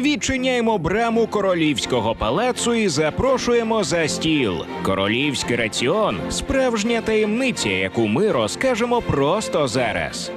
Відчиняємо браму королівського палацу і запрошуємо за стіл. Королівський раціон справжня таємниця, яку ми розкажемо просто зараз.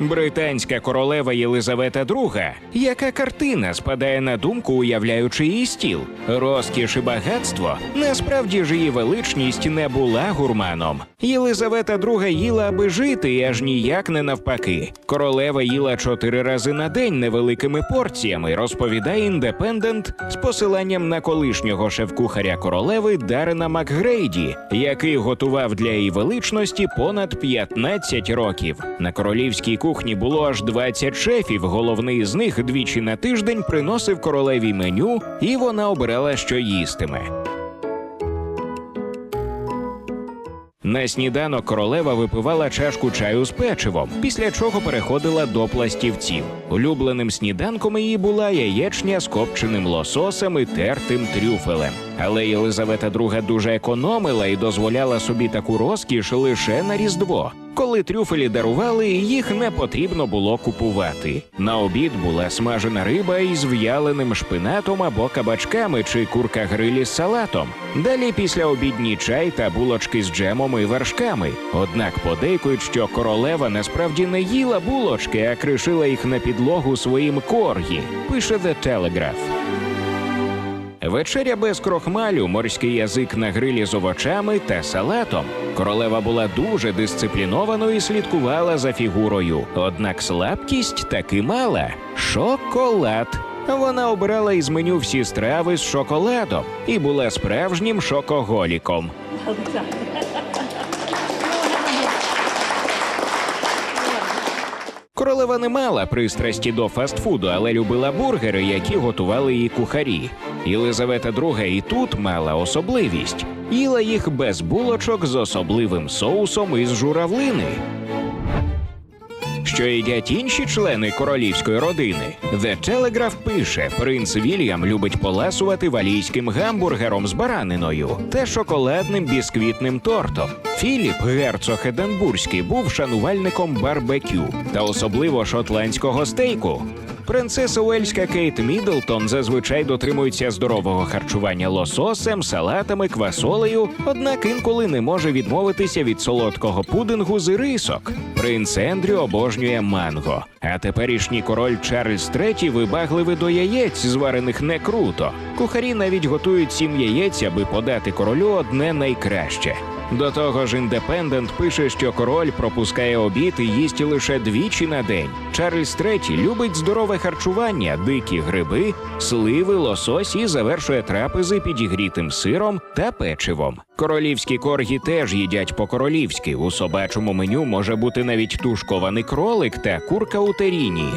Британська королева Єлизавета II. Яка картина спадає на думку, уявляючи її стіл? Розкіш і багатство. Насправді ж її величність не була гурманом. Єлизавета II їла, аби жити, і аж ніяк не навпаки. Королева їла чотири рази на день невеликими порціями, розповідає індепендент з посиланням на колишнього шеф-кухаря королеви Дарена Макгрейді, який готував для її величності понад 15 років. На королівській кухні було аж 20 шефів. Головний з них двічі на тиждень приносив королеві меню, і вона обирала, що їстиме. На сніданок королева випивала чашку чаю з печивом, після чого переходила до пластівців. Улюбленим сніданком її була яєчня з копченим лососем і тертим трюфелем. Але Єлизавета II дуже економила і дозволяла собі таку розкіш лише на різдво. Коли трюфелі дарували, їх не потрібно було купувати. На обід була смажена риба із в'яленим шпинатом або кабачками чи курка грилі з салатом. Далі після обідній чай та булочки з джемом і вершками. Однак подейкують, що королева насправді не їла булочки, а кришила їх на підлогу своїм коргі. Пише The Telegraph. Вечеря без крохмалю, морський язик на грилі з овочами та салатом. Королева була дуже дисциплінованою і слідкувала за фігурою. Однак слабкість таки мала шоколад. Вона обирала із меню всі страви з шоколадом і була справжнім шокоголіком. Королева не мала пристрасті до фастфуду, але любила бургери, які готували її кухарі. Єлизавета II і тут мала особливість. Їла їх без булочок з особливим соусом із журавлини. Що їдять інші члени королівської родини? The Telegraph пише: принц Вільям любить поласувати валійським гамбургером з бараниною та шоколадним бісквітним тортом. Філіп, герцог Единбурзький, був шанувальником барбекю та особливо шотландського стейку. Принцеса Уельська Кейт Міддлтон зазвичай дотримується здорового харчування лососем, салатами, квасолею, однак інколи не може відмовитися від солодкого пудингу з рисок. Принц Ендрю обожнює манго. А теперішній король Чарльз III вибагливий до яєць, зварених не круто. Кухарі навіть готують сім яєць, аби подати королю одне найкраще. До того ж, індепендент пише, що король пропускає обід і їсть лише двічі на день. Чарльз III любить здорове харчування, дикі гриби, сливи, лосось і завершує трапези підігрітим сиром та печивом. Королівські коргі теж їдять по-королівськи. У собачому меню може бути навіть тушкований кролик та курка у теріні.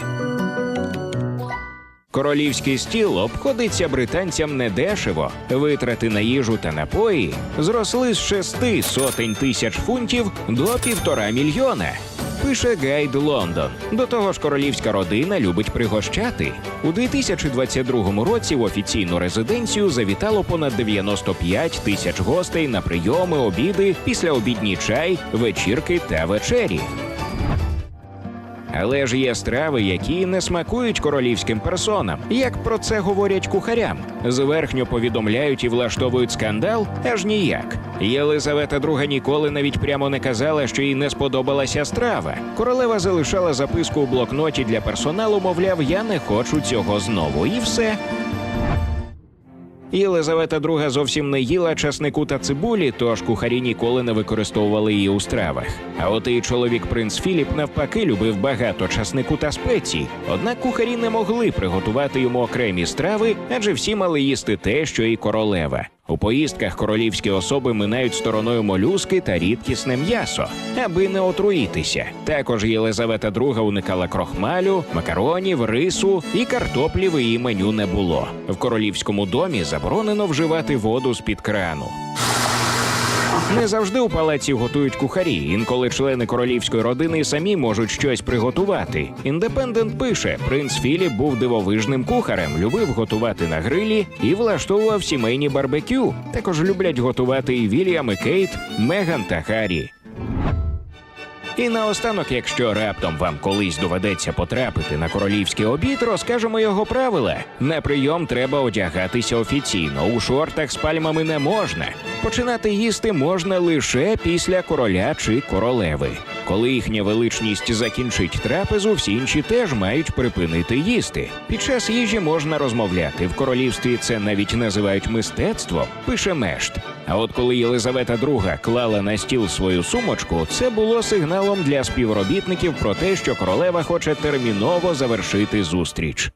Королівський стіл обходиться британцям недешево. Витрати на їжу та напої зросли з шести сотень тисяч фунтів до півтора мільйона. Пише Гайд Лондон. До того ж, королівська родина любить пригощати. У 2022 році в офіційну резиденцію завітало понад 95 тисяч гостей на прийоми, обіди, післяобідній чай, вечірки та вечері. Але ж є страви, які не смакують королівським персонам. Як про це говорять кухарям? Зверхньо повідомляють і влаштовують скандал, аж ніяк. Єлизавета II ніколи навіть прямо не казала, що їй не сподобалася страва. Королева залишала записку у блокноті для персоналу, мовляв, я не хочу цього знову, і все. Єлизавета II зовсім не їла часнику та цибулі, тож кухарі ніколи не використовували її у стравах. А от і чоловік принц Філіп навпаки любив багато часнику та спецій. Однак кухарі не могли приготувати йому окремі страви, адже всі мали їсти те, що і королева. У поїздках королівські особи минають стороною молюски та рідкісне м'ясо, аби не отруїтися. Також Єлизавета II уникала крохмалю, макаронів, рису і картоплі в її меню не було. В королівському домі заборонено вживати воду з під крану. Не завжди у палаці готують кухарі. Інколи члени королівської родини самі можуть щось приготувати. Індепендент пише: принц Філіп був дивовижним кухарем, любив готувати на грилі і влаштовував сімейні барбекю. Також люблять готувати і Вільям, і Кейт, Меган та Харрі. І наостанок, якщо раптом вам колись доведеться потрапити на королівський обід, розкажемо його правила. На прийом треба одягатися офіційно. У шортах з пальмами не можна. Починати їсти можна лише після короля чи королеви. Коли їхня величність закінчить трапезу, всі інші теж мають припинити їсти. Під час їжі можна розмовляти. В королівстві це навіть називають мистецтвом, пише Мешт. А от коли Єлизавета II клала на стіл свою сумочку, це було сигналом для співробітників про те, що королева хоче терміново завершити зустріч.